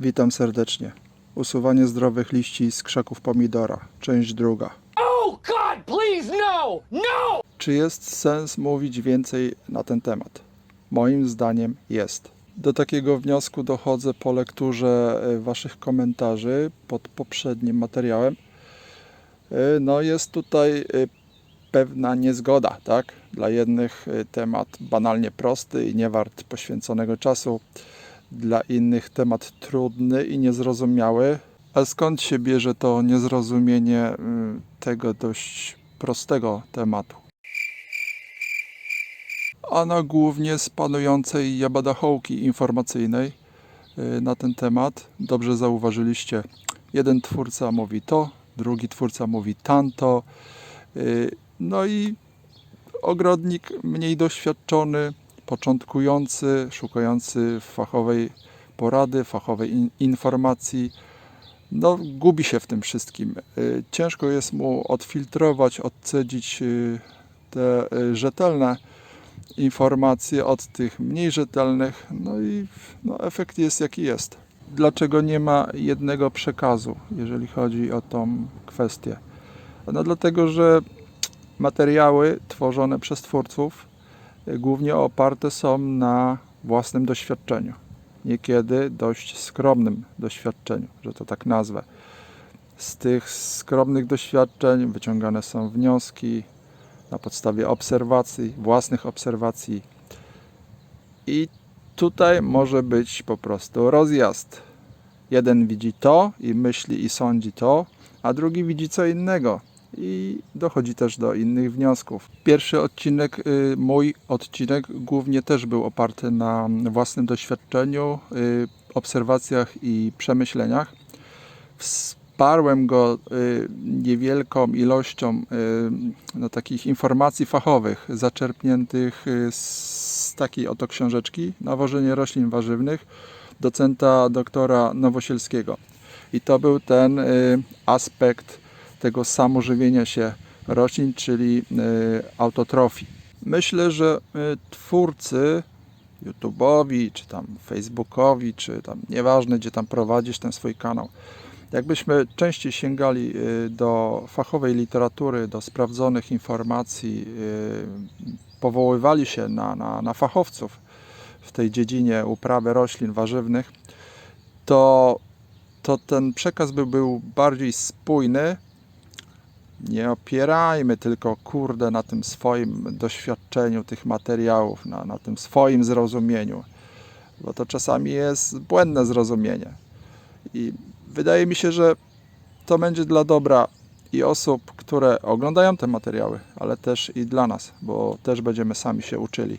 Witam serdecznie. Usuwanie zdrowych liści z krzaków pomidora. Część druga. Oh God, please no! No! Czy jest sens mówić więcej na ten temat? Moim zdaniem jest. Do takiego wniosku dochodzę po lekturze e, Waszych komentarzy pod poprzednim materiałem. E, No jest tutaj e, pewna niezgoda, tak? Dla jednych temat banalnie prosty i nie wart poświęconego czasu, dla innych temat trudny i niezrozumiały. A skąd się bierze to niezrozumienie y, tego dość prostego tematu? Ano głównie z panującej jabadachołki informacyjnej y, na ten temat. Dobrze zauważyliście, jeden twórca mówi to, drugi twórca mówi tamto. Y, No i ogrodnik mniej doświadczony, początkujący, szukający fachowej porady, fachowej in- informacji, no, gubi się w tym wszystkim. Y, Ciężko jest mu odfiltrować, odcedzić y, te y, rzetelne informacje od tych mniej rzetelnych, no i no, efekt jest jaki jest. Dlaczego nie ma jednego przekazu, jeżeli chodzi o tą kwestię? No dlatego, że materiały tworzone przez twórców głównie oparte są na własnym doświadczeniu. Niekiedy dość skromnym doświadczeniu, że to tak nazwę. Z tych skromnych doświadczeń wyciągane są wnioski na podstawie obserwacji, własnych obserwacji. I tutaj może być po prostu rozjazd. Jeden widzi to i myśli i sądzi to, a drugi widzi co innego i dochodzi też do innych wniosków. Pierwszy odcinek, y, mój odcinek, głównie też był oparty na własnym doświadczeniu, y, obserwacjach i przemyśleniach. Wsparłem go y, niewielką ilością no, takich informacji fachowych, zaczerpniętych z takiej oto książeczki Nawożenie roślin warzywnych docenta doktora Nowosielskiego. I to był ten aspekt tego samożywienia się roślin, czyli y, autotrofii. Myślę, że y, twórcy YouTube'owi, czy tam Facebookowi, czy tam nieważne, gdzie tam prowadzisz ten swój kanał, jakbyśmy częściej sięgali y, do fachowej literatury, do sprawdzonych informacji, powoływali się na, na, na fachowców w tej dziedzinie uprawy roślin warzywnych, to, to ten przekaz by był bardziej spójny, nie opierajmy tylko kurde na tym swoim doświadczeniu tych materiałów, na, na tym swoim zrozumieniu, bo to czasami jest błędne zrozumienie. I wydaje mi się, że to będzie dla dobra i osób, które oglądają te materiały, ale też i dla nas, bo też będziemy sami się uczyli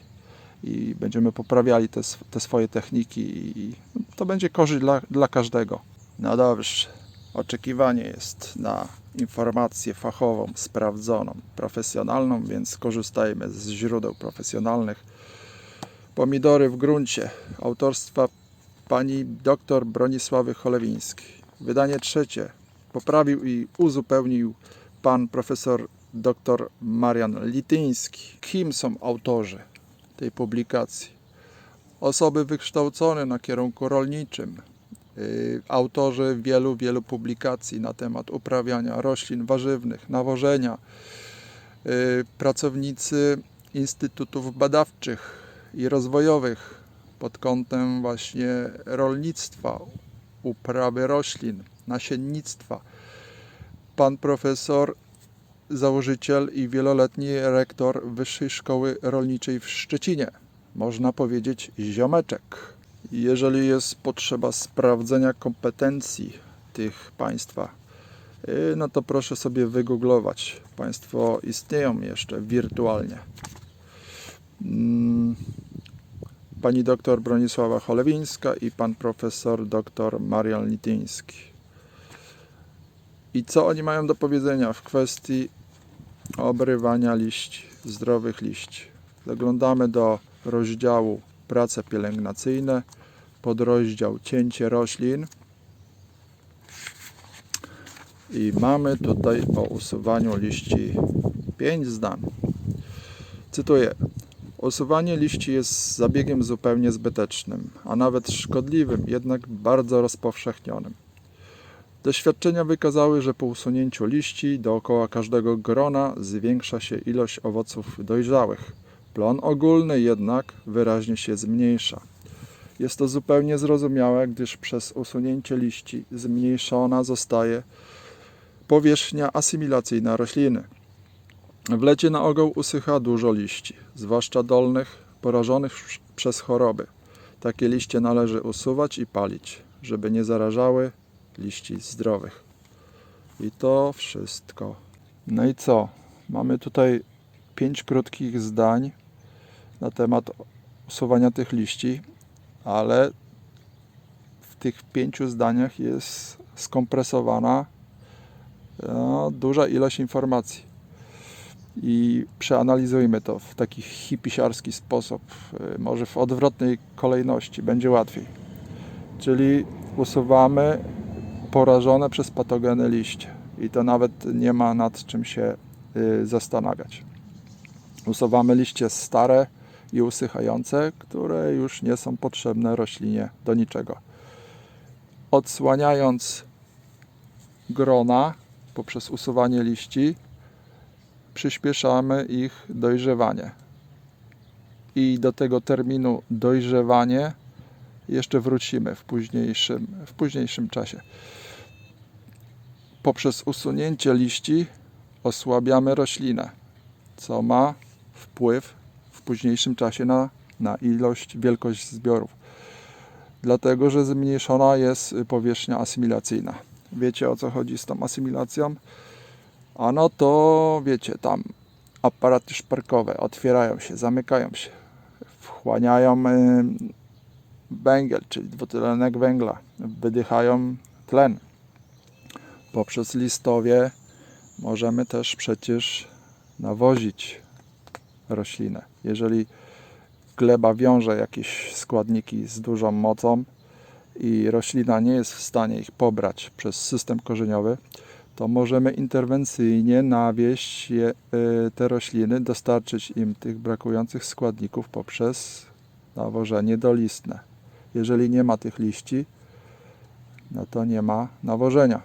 i będziemy poprawiali te, te swoje techniki i to będzie korzyść dla, dla każdego. No dobrze, oczekiwanie jest na informację fachową, sprawdzoną, profesjonalną, więc korzystajmy z źródeł profesjonalnych. Pomidory w gruncie autorstwa pani dr Bronisławy Cholewińskiej. Wydanie trzecie poprawił i uzupełnił pan profesor dr Marian Lityński. Kim są autorzy tej publikacji? Osoby wykształcone na kierunku rolniczym, autorzy wielu, wielu publikacji na temat uprawiania roślin warzywnych, nawożenia, y, pracownicy instytutów badawczych i rozwojowych pod kątem właśnie rolnictwa, uprawy roślin, nasiennictwa. Pan profesor, założyciel i wieloletni rektor Wyższej Szkoły Rolniczej w Szczecinie. Można powiedzieć ziomeczek. Jeżeli jest potrzeba sprawdzenia kompetencji tych państwa, y, no to proszę sobie wygooglować. Państwo istnieją jeszcze wirtualnie. Mm, pani doktor Bronisława Cholewińska i pan profesor doktor Marian Lityński. I co oni mają do powiedzenia w kwestii obrywania liści, zdrowych liści? Zaglądamy do rozdziału prace pielęgnacyjne, podrozdział cięcie roślin. I mamy tutaj o usuwaniu liści 5 zdań. Cytuję. Usuwanie liści jest zabiegiem zupełnie zbytecznym, a nawet szkodliwym, jednak bardzo rozpowszechnionym. Doświadczenia wykazały, że po usunięciu liści dookoła każdego grona zwiększa się ilość owoców dojrzałych. Plon ogólny jednak wyraźnie się zmniejsza. Jest to zupełnie zrozumiałe, gdyż przez usunięcie liści zmniejszona zostaje powierzchnia asymilacyjna rośliny. W lecie na ogół usycha dużo liści, zwłaszcza dolnych, porażonych przez choroby. Takie liście należy usuwać i palić, żeby nie zarażały liści zdrowych. I to wszystko. No i co? Mamy tutaj pięć krótkich zdań na temat usuwania tych liści, ale w tych pięciu zdaniach jest skompresowana no, duża ilość informacji. I przeanalizujmy to w taki hipisiarski sposób, y, może w odwrotnej kolejności, będzie łatwiej. Czyli usuwamy porażone przez patogeny liście. I to nawet nie ma nad czym się y, zastanawiać. Usuwamy liście stare i usychające, które już nie są potrzebne roślinie do niczego. Odsłaniając grona poprzez usuwanie liści, przyspieszamy ich dojrzewanie. I do tego terminu dojrzewanie jeszcze wrócimy w późniejszym, w późniejszym czasie. Poprzez usunięcie liści osłabiamy roślinę, co ma wpływ późniejszym czasie na, na ilość, wielkość zbiorów. Dlatego, że zmniejszona jest powierzchnia asymilacyjna. Wiecie o co chodzi z tą asymilacją? A no to wiecie, tam aparaty szparkowe otwierają się, zamykają się, wchłaniają y, węgiel, czyli dwutlenek węgla, wydychają tlen. Poprzez listowie możemy też przecież nawozić roślinę. Jeżeli gleba wiąże jakieś składniki z dużą mocą i roślina nie jest w stanie ich pobrać przez system korzeniowy, to możemy interwencyjnie nawieść je, y, te rośliny, dostarczyć im tych brakujących składników poprzez nawożenie dolistne. Jeżeli nie ma tych liści, no to nie ma nawożenia.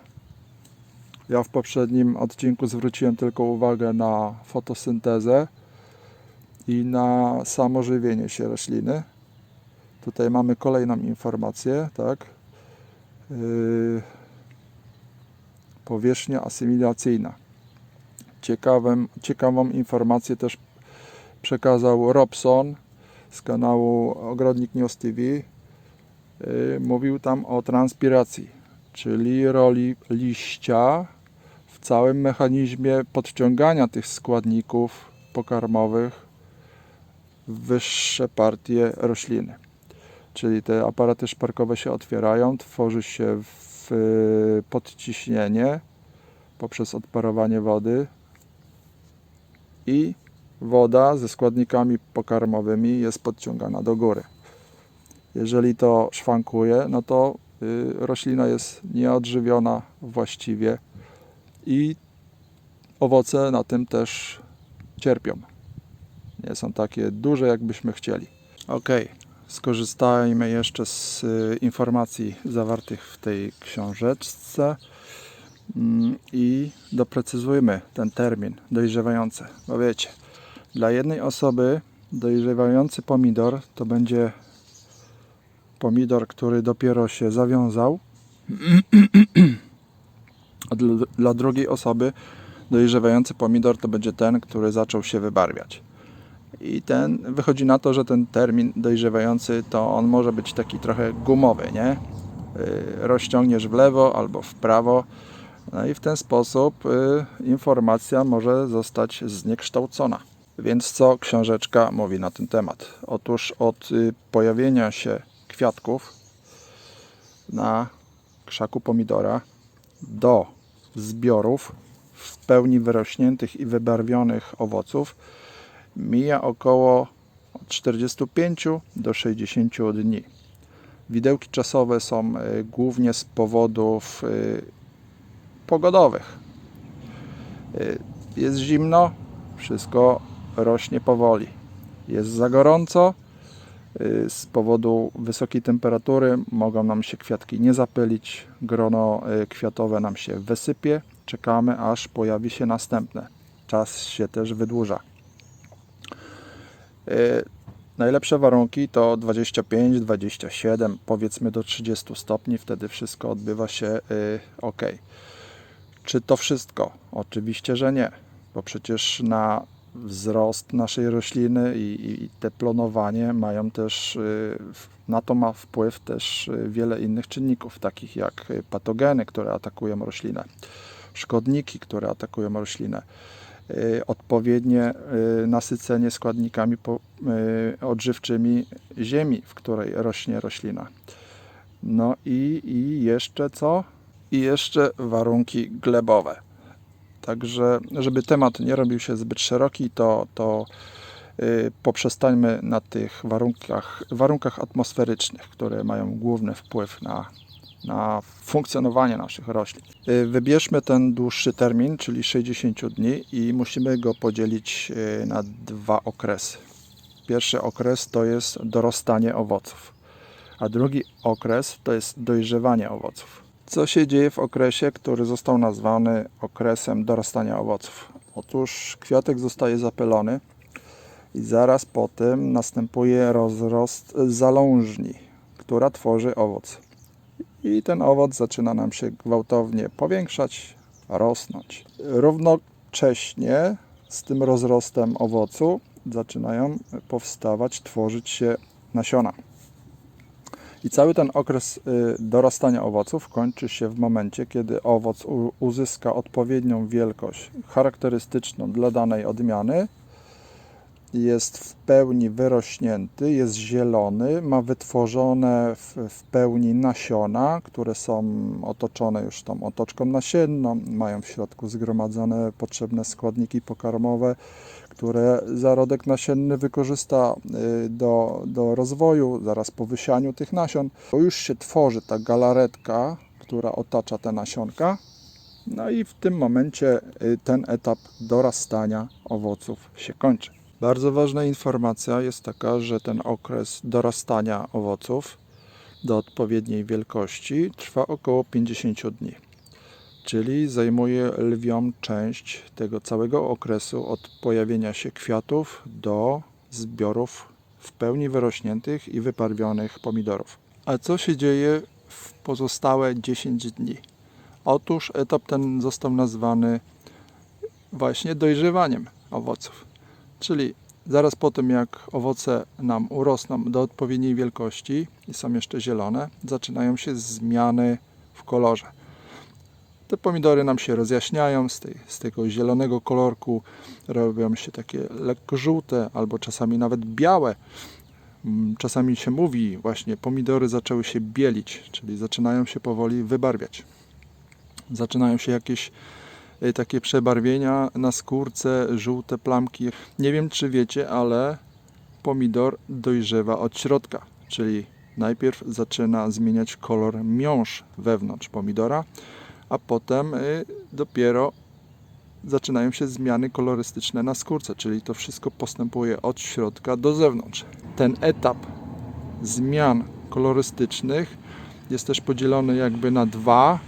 Ja w poprzednim odcinku zwróciłem tylko uwagę na fotosyntezę i na samożywienie się rośliny. Tutaj mamy kolejną informację, tak? Yy, powierzchnia asymilacyjna. Ciekawym, ciekawą informację też przekazał Robson z kanału Ogrodnik News TV. Yy, Mówił tam o transpiracji, czyli roli liścia w całym mechanizmie podciągania tych składników pokarmowych wyższe partie rośliny. Czyli te aparaty szparkowe się otwierają, tworzy się w y, podciśnienie poprzez odparowanie wody i woda ze składnikami pokarmowymi jest podciągana do góry. Jeżeli to szwankuje, no to y, roślina jest nieodżywiona właściwie i owoce na tym też cierpią. Nie są takie duże, jakbyśmy chcieli. Ok, skorzystajmy jeszcze z y, informacji zawartych w tej książeczce mm, i doprecyzujmy ten termin dojrzewające. Bo wiecie, dla jednej osoby dojrzewający pomidor to będzie pomidor, który dopiero się zawiązał, a dla drugiej osoby dojrzewający pomidor to będzie ten, który zaczął się wybarwiać. I ten wychodzi na to, że ten termin dojrzewający to on może być taki trochę gumowy, nie? Yy, rozciągniesz w lewo albo w prawo. No i w ten sposób yy, informacja może zostać zniekształcona. Więc co książeczka mówi na ten temat? Otóż od yy, pojawienia się kwiatków na krzaku pomidora do zbiorów w pełni wyrośniętych i wybarwionych owoców mija około od 45 do 60 dni. Widełki czasowe są y, głównie z powodów y, pogodowych. Y, Jest zimno, wszystko rośnie powoli. jest za gorąco, z powodu wysokiej temperatury mogą nam się kwiatki nie zapylić, grono kwiatowe nam się wysypie. Czekamy aż pojawi się następne. Czas się też wydłuża. Y, Najlepsze warunki to 25, 27, powiedzmy do 30 stopni, wtedy wszystko odbywa się ok. Czy to wszystko? Oczywiście, że nie, bo przecież na wzrost naszej rośliny i, i- te plonowanie mają też, y, na to ma wpływ też y, wiele innych czynników, takich jak y, patogeny, które atakują roślinę, szkodniki, które atakują roślinę, y, odpowiednie y, nasycenie składnikami y, odżywczymi ziemi, w której rośnie roślina. No i, i jeszcze co? I jeszcze warunki glebowe. Także, żeby temat nie robił się zbyt szeroki, to, to y, poprzestańmy na tych warunkach, warunkach atmosferycznych, które mają główny wpływ na, na funkcjonowanie naszych roślin. Y, Wybierzmy ten dłuższy termin, czyli 60 dni i musimy go podzielić y, na dwa okresy. Pierwszy okres to jest dorastanie owoców, a drugi okres to jest dojrzewanie owoców. Co się dzieje w okresie, który został nazwany okresem dorastania owoców? Otóż kwiatek zostaje zapylony i zaraz po tym następuje rozrost zalążni, która tworzy owoc. I ten owoc zaczyna nam się gwałtownie powiększać, rosnąć. Równocześnie z tym rozrostem owocu zaczynają powstawać, tworzyć się nasiona. I cały ten okres y, dorastania owoców kończy się w momencie, kiedy owoc uzyska odpowiednią wielkość charakterystyczną dla danej odmiany, jest w pełni wyrośnięty, jest zielony, ma wytworzone w, w pełni nasiona, które są otoczone już tą otoczką nasienną, mają w środku zgromadzone potrzebne składniki pokarmowe, które zarodek nasienny wykorzysta y, do, do rozwoju, zaraz po wysianiu tych nasion. To już się tworzy ta galaretka, która otacza te nasionka. No i w tym momencie y, ten etap dorastania owoców się kończy. Bardzo ważna informacja jest taka, że ten okres dorastania owoców do odpowiedniej wielkości trwa około 50 dni czyli zajmuje lwią część tego całego okresu od pojawienia się kwiatów do zbiorów w pełni wyrośniętych i wyparwionych pomidorów. A co się dzieje w pozostałe 10 dni? Otóż etap ten został nazwany właśnie dojrzewaniem owoców. Czyli zaraz po tym, jak owoce nam urosną do odpowiedniej wielkości i są jeszcze zielone, zaczynają się zmiany w kolorze te pomidory nam się rozjaśniają, z, tej, z tego zielonego kolorku robią się takie lekko żółte, albo czasami nawet białe. Mm, Czasami się mówi właśnie, pomidory zaczęły się bielić, czyli zaczynają się powoli wybarwiać. Zaczynają się jakieś takie przebarwienia na skórce, żółte plamki. Nie wiem, czy wiecie, ale pomidor dojrzewa od środka, czyli najpierw zaczyna zmieniać kolor miąższ wewnątrz pomidora, a potem y, dopiero zaczynają się zmiany kolorystyczne na skórce, czyli to wszystko postępuje od środka do zewnątrz. Ten etap zmian kolorystycznych jest też podzielony jakby na dwa,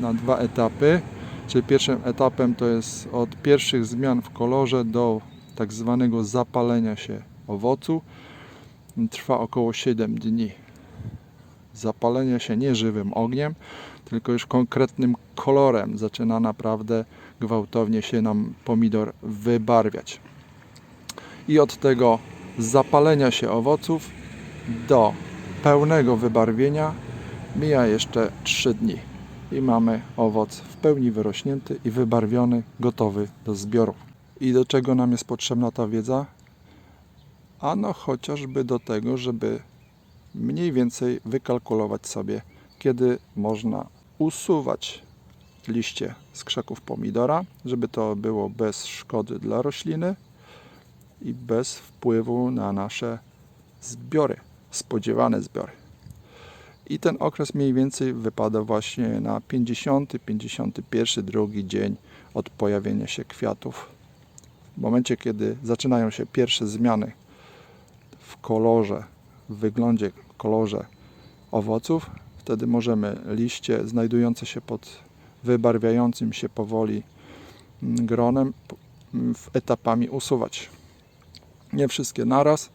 na dwa etapy. Czyli pierwszym etapem to jest od pierwszych zmian w kolorze do tak zwanego zapalenia się owocu. Trwa około 7 dni. Zapalenie się nie żywym ogniem, tylko już konkretnym kolorem zaczyna naprawdę gwałtownie się nam pomidor wybarwiać. I od tego zapalenia się owoców do pełnego wybarwienia mija jeszcze 3 dni. I mamy owoc w pełni wyrośnięty i wybarwiony, gotowy do zbioru. I do czego nam jest potrzebna ta wiedza? Ano chociażby do tego, żeby mniej więcej wykalkulować sobie, kiedy można usuwać liście z krzaków pomidora, żeby to było bez szkody dla rośliny i bez wpływu na nasze zbiory, spodziewane zbiory. I ten okres mniej więcej wypada właśnie na 50, 51, drugi dzień od pojawienia się kwiatów. W momencie, kiedy zaczynają się pierwsze zmiany w kolorze, w wyglądzie, kolorze owoców, wtedy możemy liście znajdujące się pod wybarwiającym się powoli mm, gronem p- m, w etapami usuwać. Nie wszystkie naraz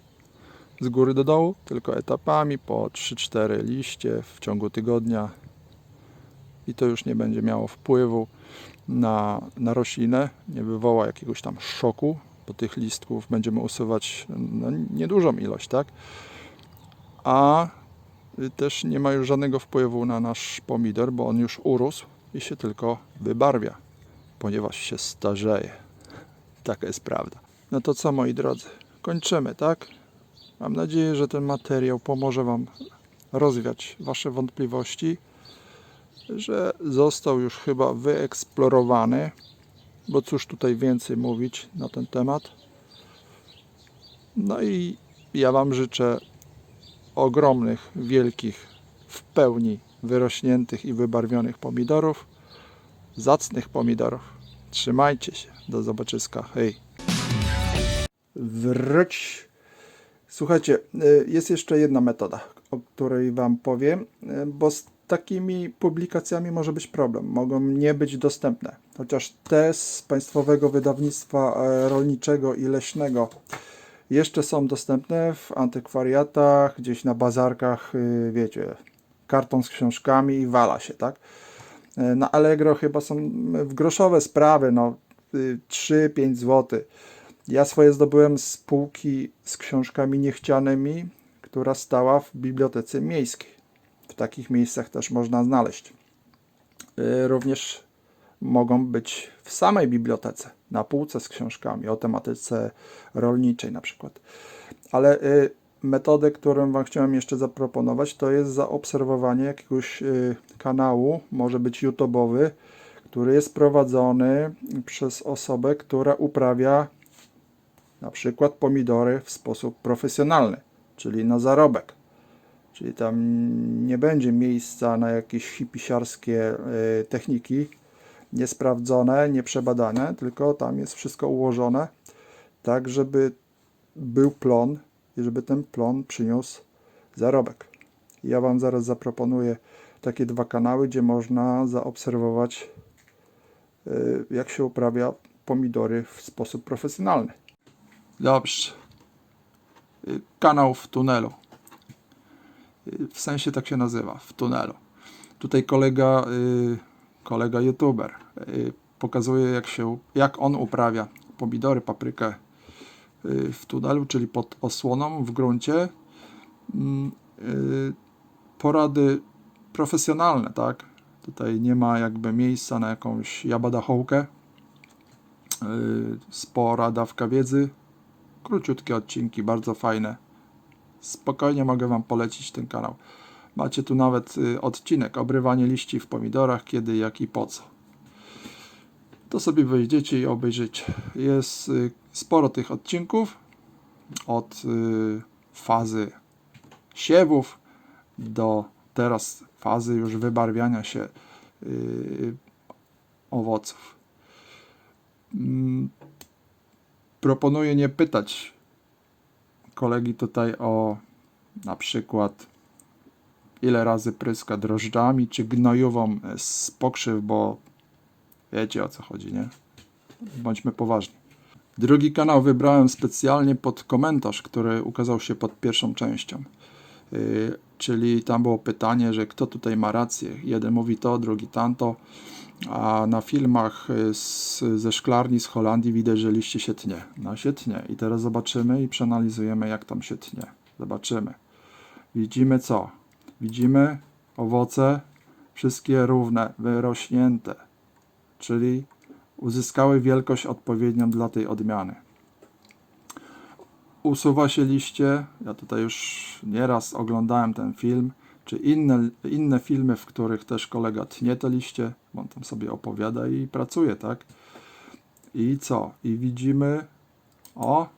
z góry do dołu, tylko etapami po 3-4 liście w ciągu tygodnia i to już nie będzie miało wpływu na, na roślinę, nie wywoła jakiegoś tam szoku, bo tych listków będziemy usuwać no, niedużą ilość, tak? A też nie ma już żadnego wpływu na nasz pomidor, bo on już urósł i się tylko wybarwia, ponieważ się starzeje. Taka jest prawda. No to co moi drodzy, kończymy, tak? Mam nadzieję, że ten materiał pomoże Wam rozwiać Wasze wątpliwości, że został już chyba wyeksplorowany, bo cóż tutaj więcej mówić na ten temat. No i ja Wam życzę ogromnych, wielkich, w pełni wyrośniętych i wybarwionych pomidorów, zacnych pomidorów. Trzymajcie się, do zobaczyska, hej! Wróć! Słuchajcie, y, jest jeszcze jedna metoda, o której Wam powiem, y, bo z takimi publikacjami może być problem. Mogą nie być dostępne. Chociaż te z Państwowego Wydawnictwa e, Rolniczego i Leśnego jeszcze są dostępne w antykwariatach, gdzieś na bazarkach, y, wiecie, karton z książkami i wala się, tak? E, Na Allegro chyba są w groszowe sprawy, no y, 3-5 zł. Ja swoje zdobyłem z półki z książkami niechcianymi, która stała w bibliotece miejskiej. W takich miejscach też można znaleźć. Y, Również mogą być w samej bibliotece, na półce z książkami o tematyce rolniczej na przykład. Ale y, metodę, którą Wam chciałem jeszcze zaproponować, to jest zaobserwowanie jakiegoś y, kanału, może być YouTube'owy, który jest prowadzony przez osobę, która uprawia na przykład pomidory w sposób profesjonalny, czyli na zarobek. Czyli tam nie będzie miejsca na jakieś hipisiarskie y, techniki niesprawdzone, nieprzebadane, tylko tam jest wszystko ułożone tak, żeby był plon i żeby ten plon przyniósł zarobek. Ja Wam zaraz zaproponuję takie dwa kanały, gdzie można zaobserwować, y, jak się uprawia pomidory w sposób profesjonalny. Dobrze. Y, Kanał w tunelu. Y, W sensie tak się nazywa, w tunelu. Tutaj kolega, y, kolega youtuber pokazuje jak się, jak on uprawia pomidory, paprykę w tunelu, czyli pod osłoną w gruncie. Mm, Porady profesjonalne, tak? Tutaj nie ma jakby miejsca na jakąś jabadachołkę. Spora dawka wiedzy, króciutkie odcinki, bardzo fajne. Spokojnie mogę Wam polecić ten kanał. Macie tu nawet y, odcinek obrywanie liści w pomidorach, kiedy, jak i po co. To sobie wejdziecie i obejrzycie. Jest y, sporo tych odcinków od y, fazy siewów do teraz fazy już wybarwiania się owoców. Proponuję nie pytać kolegi tutaj o na przykład ile razy pryska drożdżami czy gnojową z pokrzyw, bo wiecie o co chodzi, nie? Bądźmy poważni. Drugi kanał wybrałem specjalnie pod komentarz, który ukazał się pod pierwszą częścią. Yy, czyli tam było pytanie, że kto tutaj ma rację. Jeden mówi to, drugi tamto. A na filmach y, z, ze szklarni z Holandii widać, że liście się tnie. No się tnie. I teraz zobaczymy i przeanalizujemy, jak tam się tnie. Zobaczymy. Widzimy co? Widzimy owoce, wszystkie równe, wyrośnięte. Czyli uzyskały wielkość odpowiednią dla tej odmiany. Usuwa się liście. Ja tutaj już nieraz oglądałem ten film, czy inne, inne filmy, w których też kolega tnie te liście, on tam sobie opowiada i pracuje, tak? I co? I widzimy, o,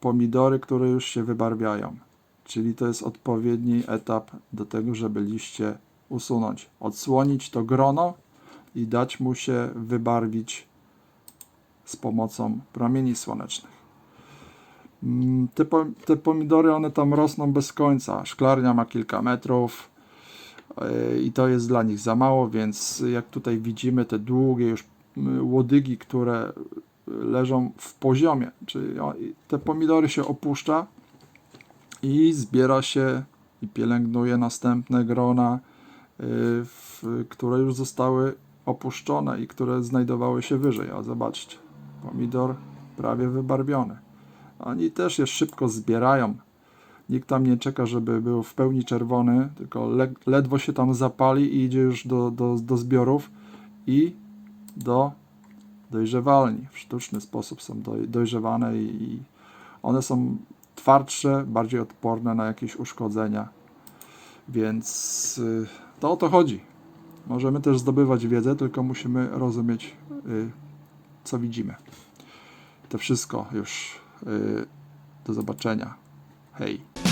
pomidory, które już się wybarwiają. Czyli to jest odpowiedni etap do tego, żeby liście usunąć. Odsłonić to grono i dać mu się wybarwić z pomocą promieni słonecznych. Mm, Te, te pomidory, one tam rosną bez końca. Szklarnia ma kilka metrów yy, i to jest dla nich za mało, więc jak tutaj widzimy te długie już mm, łodygi, które leżą w poziomie, czyli te pomidory się opuszcza i zbiera się i pielęgnuje następne grona, w, które już zostały opuszczone i które znajdowały się wyżej. A zobaczcie, pomidor prawie wybarwiony. Oni też je szybko zbierają. Nikt tam nie czeka, żeby był w pełni czerwony, tylko le, ledwo się tam zapali i idzie już do, do, do zbiorów i do dojrzewalni. W sztuczny sposób są doj, dojrzewane i, i one są twardsze, bardziej odporne na jakieś uszkodzenia. Więc y, to o to chodzi. Możemy też zdobywać wiedzę, tylko musimy rozumieć, y, co widzimy. To wszystko już. Y, Do zobaczenia. Hej.